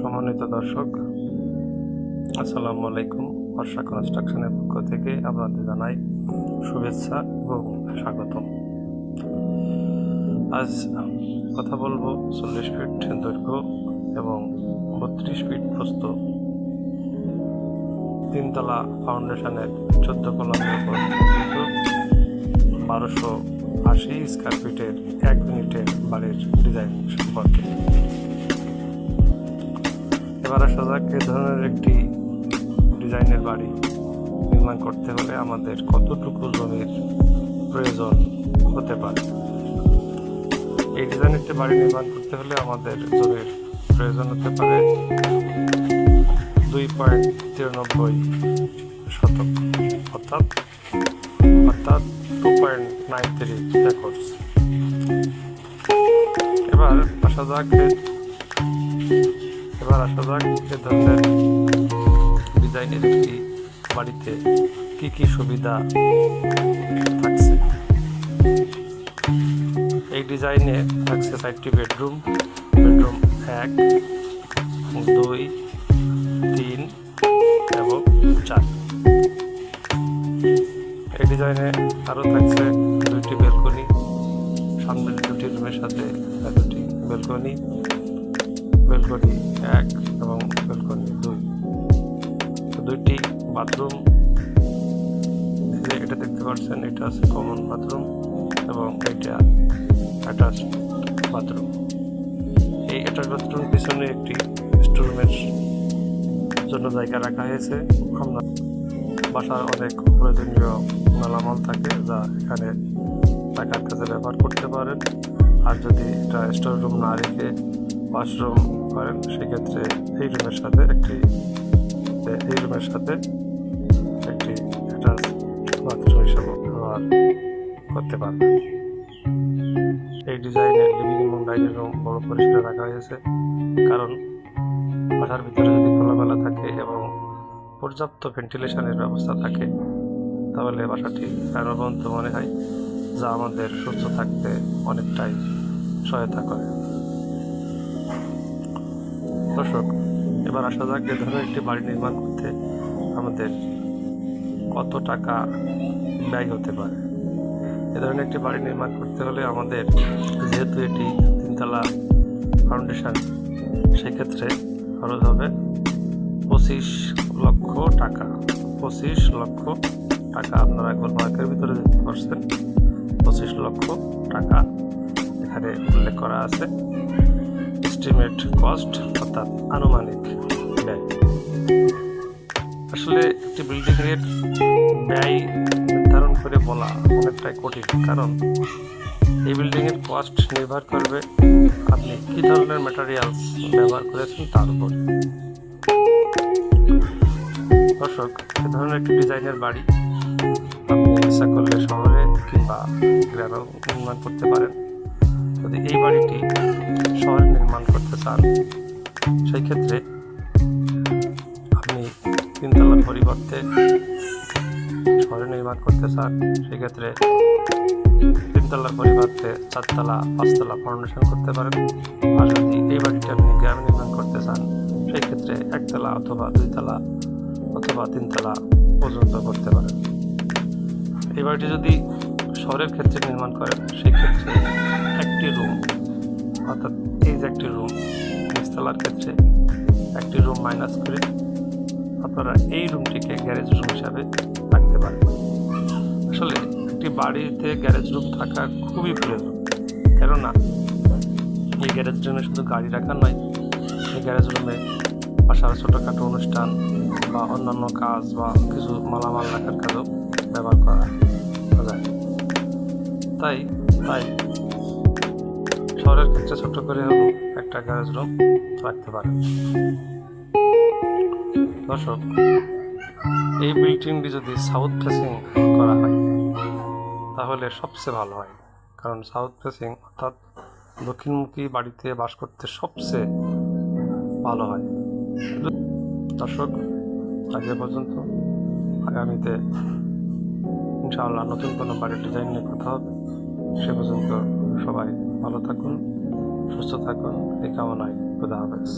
সম্মানিত দর্শক, আসসালামু আলাইকুম। বর্ষা কনস্ট্রাকশনের পক্ষ থেকে আপনাদের জানাই শুভেচ্ছা এবং স্বাগতম। আজ কথা বলব চল্লিশ ফিট দৈর্ঘ্য এবং বত্রিশ ফিট প্রস্থ। তিনতলা ফাউন্ডেশনের চোদ্দ কলমের বারোশো আশি স্কোয়ার ফিটের এক মিনিটের বাড়ির ডিজাইন সম্পর্কে। এবার আসা যাক এ ধরনের একটি ডিজাইনের বাড়ি নির্মাণ করতে হলে আমাদের কতটুকু জমির প্রয়োজন হতে পারে? এই ডিজাইনের একটি বাড়ি নির্মাণ করতে হলে আমাদের জমির প্রয়োজন হতে পারে দুই পয়েন্ট তিরানব্বই শতক, অর্থাৎ অর্থাৎ two point nine three acres এবার আসা যাক এবার আসা যাক এ ধরনের ডিজাইনের একটি বাড়িতে কি কি সুবিধা থাকছে? এই ডিজাইনে থাকছে চারটি বেডরুম বেডরুম এক, দুই, তিন এবং চার। এই ডিজাইনে আরও থাকছে দুইটি বেলকনি, সামনের দুটি রুমের সাথে দুটি বেলকনি। বেলকনি এক এবং বেলকনি দুই। তো দুইটি বাথরুম। এটা দেখতে পাচ্ছেন, এটা আছে কমন বাথরুম এবং এটা অ্যাটাচ বাথরুম। এই অ্যাটাচ বাথরুম পিছনে একটি স্টোরুমের জন্য জায়গা রাখা হয়েছে। আমরা বাসার অনেক প্রয়োজনীয় মালামাল থাকে যা এখানে টাকার কাজে ব্যবহার করতে পারেন। আর যদি এটা স্টোর রুম না রেখে ওয়াশরুম করেন সেক্ষেত্রে এই রুমের সাথে একটি এই রুমের সাথে একটি অ্যাটাচ বাথরুম হিসাবে ব্যবহার করতে পারবেন। এই ডিজাইনের লিভিং এবং ডাইনিং রুম বড় পরিষ্কার রাখা হয়েছে। কারণ বাসার ভিতরে যদি খোলামেলা থাকে এবং পর্যাপ্ত ভেন্টিলেশনের ব্যবস্থা থাকে, তাহলে বাসাটি প্রাণবন্ত মনে হয় যা আমাদের সুস্থ থাকতে অনেকটাই সহায়তা করে। দর্শক, এবার আসা যাক এ ধরনের একটি বাড়ি নির্মাণ করতে আমাদের কত টাকা ব্যয় হতে পারে। এ ধরনের একটি বাড়ি নির্মাণ করতে হলে আমাদের যেহেতু এটি তিনতলা ফাউন্ডেশন, সেক্ষেত্রে খরচ হবে পঁচিশ লক্ষ টাকা। পঁচিশ লক্ষ টাকা আপনারা একবার মার্কের ভিতরে দেখতে পারছেন পঁচিশ লক্ষ টাকা এখানে উল্লেখ করা আছে। এস্টিমেট কস্ট অর্থাৎ আনুমানিক ব্যয়। আসলে একটি বিল্ডিংয়ের ব্যয় নির্ধারণ করে বলা অনেকটাই কঠিন, কারণ এই বিল্ডিংয়ের কস্ট নির্ভর করবে আপনি কী ধরনের ম্যাটেরিয়ালস ব্যবহার করেছেন তার উপর। দর্শক, এ ধরনের একটি ডিজাইনের বাড়ি আপনি ইচ্ছা করলে শহরে কিংবা গ্রামেও নির্মাণ করতে পারেন। যদি এই বাড়িটি শহরে নির্মাণ করতে চান, সেই ক্ষেত্রে আপনি তিনতলার পরিবর্তে শহরে নির্মাণ করতে চান সেক্ষেত্রে তিনতলার পরিবর্তে চারতলা, পাঁচতলা ফাউন্ডেশন করতে পারেন। আর যদি এই বাড়িটি আপনি গ্রামে নির্মাণ করতে চান, সেই ক্ষেত্রে একতলা অথবা দুইতলা অথবা তিনতলা পর্যন্ত করতে পারেন। এই বাড়িটি যদি শহরের ক্ষেত্রে নির্মাণ করেন, সেই ক্ষেত্রে অর্থাৎ এই যে একটি রুম নিচতলার ক্ষেত্রে একটি রুম মাইনাস করে আপনারা এই রুমটিকে গ্যারেজ রুম হিসাবে রাখতে পারেন আসলে একটি বাড়িতে গ্যারেজ রুম থাকা খুবই প্রয়োজন, কেননা এই গ্যারেজ রুমে শুধু গাড়ি রাখা নয়, এই গ্যারেজ রুমে বাসার ছোটোখাটো অনুষ্ঠান বা অন্যান্য কাজ বা কিছু মালামাল রাখার কাজও ব্যবহার করা যায়। তাই তাই শহরের ক্ষেত্রে ছোট করে হলেও একটা গ্যারেজ রুম রাখতে পারেন দর্শক, এই বিল্ডিংটি যদি সাউথ ফেসিং করা হয়, তাহলে সবচেয়ে ভালো হয়। কারণ সাউথ ফেসিং অর্থাৎ দক্ষিণমুখী বাড়িতে বাস করতে সবচেয়ে ভালো হয়। দর্শক, আজকে পর্যন্ত আগামীতে ইনশাআল্লাহ নতুন কোনো বাড়ির ডিজাইন নিয়ে কথা হবে। সে পর্যন্ত সবাই ভালো থাকুন সুস্থ থাকুন এই কামনায় খুদা হাফেজ।